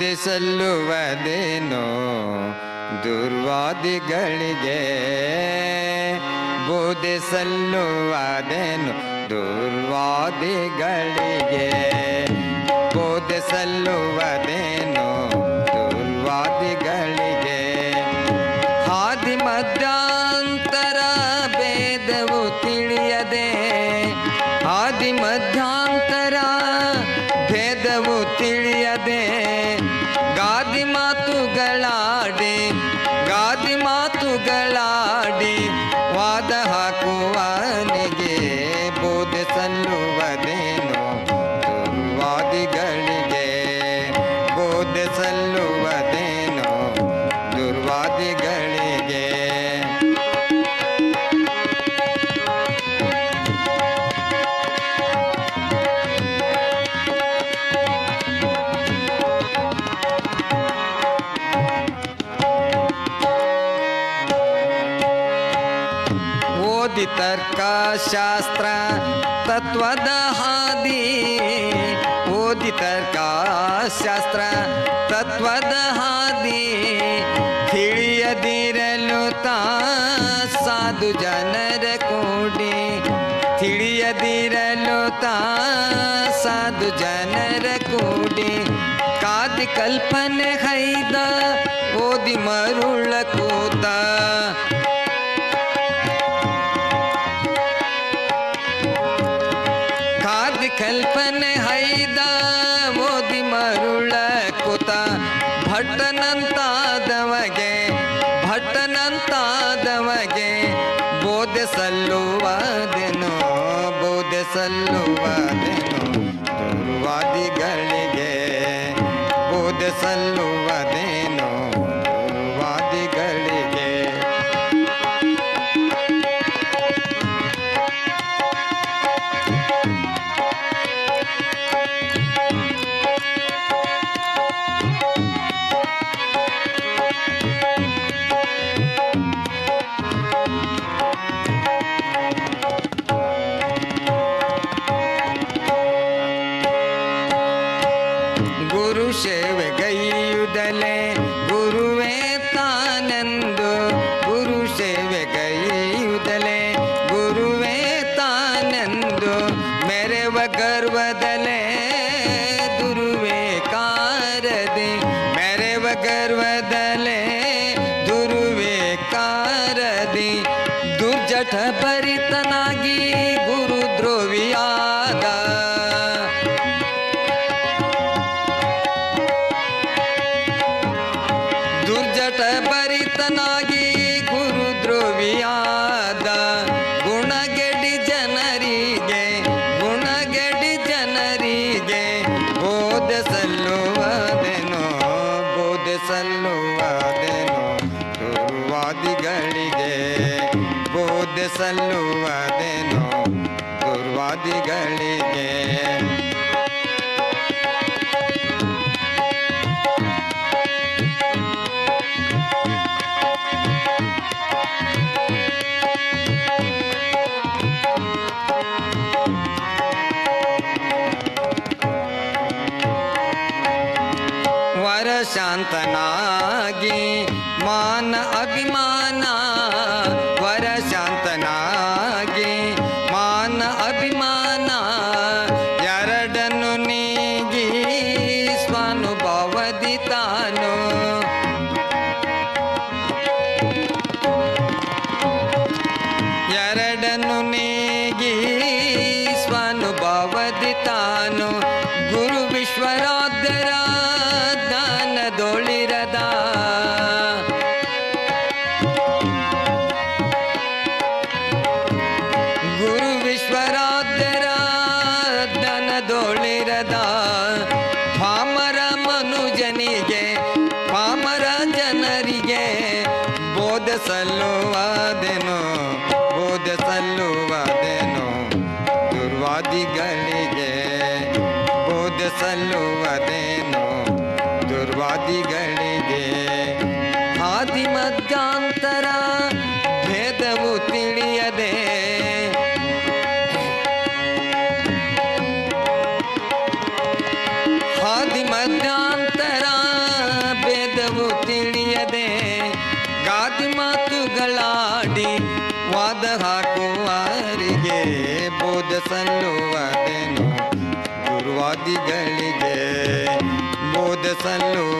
ಸಲ್ಲುವುದೇನೋ ದುರ್ವಾದಿಗಳಿಗೆ. ಬೋಧಿ ಸಲ್ಲುವುದೇನು ದುರ್ವಾದಿಗಳಿಗೆ. ಬೋಧಿ ಓದಿ ಶಾಸ್ತ್ರ ತತ್ವದ ಹಾದಿ ಓದಿ ತರ್ಕ ಶಾಸ್ತ್ರ ತತ್ವದ ಹಾದಿ ತಿಳಿಯದಿರಲು ತಾ ಸಾಧು ಜನರ ಕೂಡಿ. ತಿಳಿಯದಿರಲು ತಾ ಸಾಧು ಜನರ ಕೂಡಿ. ಕಾದಿ ಕಲ್ಪನೆ ಹೈದ, ಓದಿ ಮರುಳ ಕೂತ. ಭಟ್ಟನಂತಾದವಗೆ ಭಟ್ಟನಂತಾದವಗೆ ಬೋಧೆ ಸಲ್ಲುವುದೇನೋ ಬೋಧೆ ಸಲ್ಲುವುದೇನೋ ದುರ್ವಾದಿಗಳಿಗೆ ಬೋಧೆ ಸಲ್ಲುವುದೇನೋ गुरु सेव गई उदले, गुरुवे तानंद। गुरु सेव गई उदले, गुरुवे तानंद। मेरे व गर्व दले दुरुवे कार दे। मेरे वगर बदले दुरुवे कार दे। दुर्जठ परितनागी ದುರ್ಜಟ ಭರಿತನಾಗಿ ಗುರು ದ್ರೋವಿಯಾದ ಗುಣಗೆಡಿ ಜನರಿಗೆ ಗುಣಗೆಡಿ ಜನರಿಗೆ ಬೋಧ ಸಲ್ಲುವುದೇನೋ ಬೋಧ ಸಲ್ಲುವುದೇನೋ ದುರ್ವಾದಿಗಳಿಗೆ ಬೋಧ ಸಲ್ಲುವುದೇನೋ ಶಾಂತನಾಗಿ ಮಾನ ಅಭಿಮಾನ ವರ ಶಾಂತನಾಗಿ ಮಾನ ಅಭಿಮಾನ ಎರಡನ್ನು ನೀಗಿ ಸ್ವಾನುಭವದಿ ತಾನು. ಎರಡನ್ನು ನೀಗಿ ಮನುಜನಿಗೆ ಪಾಮರ ಜನರಿಗೆ ಬೋಧ ವಾದ ಹಾಕುವರಿಗೆ ಬೋಧ ಸಲ್ಲುವದೆನು. ಗುರುವಾದಿಗಳಿಗೆ ಬೋಧ ಸಲ್ಲುವ